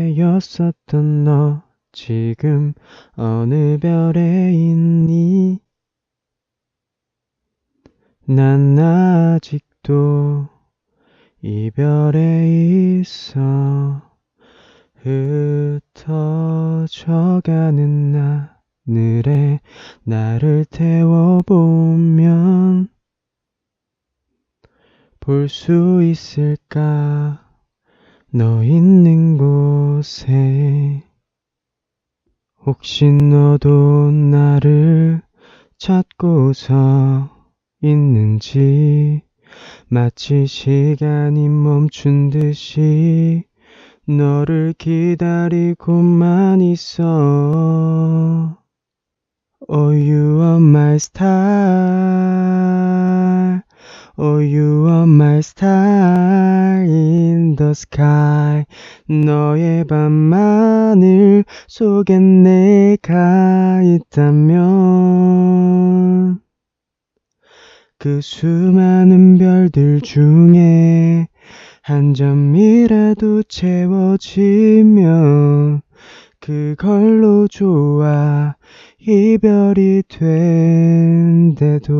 함께였었던 너 지금 어느 별에 있니? 난 아직도 이별에 있어 흩어져가는 하늘에 나를 태워보면 볼 수 있을까 너 있는 곳에 혹시 너도 나를 찾고서 있는지 마치 시간이 멈춘 듯이 너를 기다리고만 있어. Oh you are my star Oh you are my star in the sky. 너의 밤하늘 속엔 내가 있다면 그 수많은 별들 중에 한 점이라도 채워지면 그걸로 좋아 이별이 된대도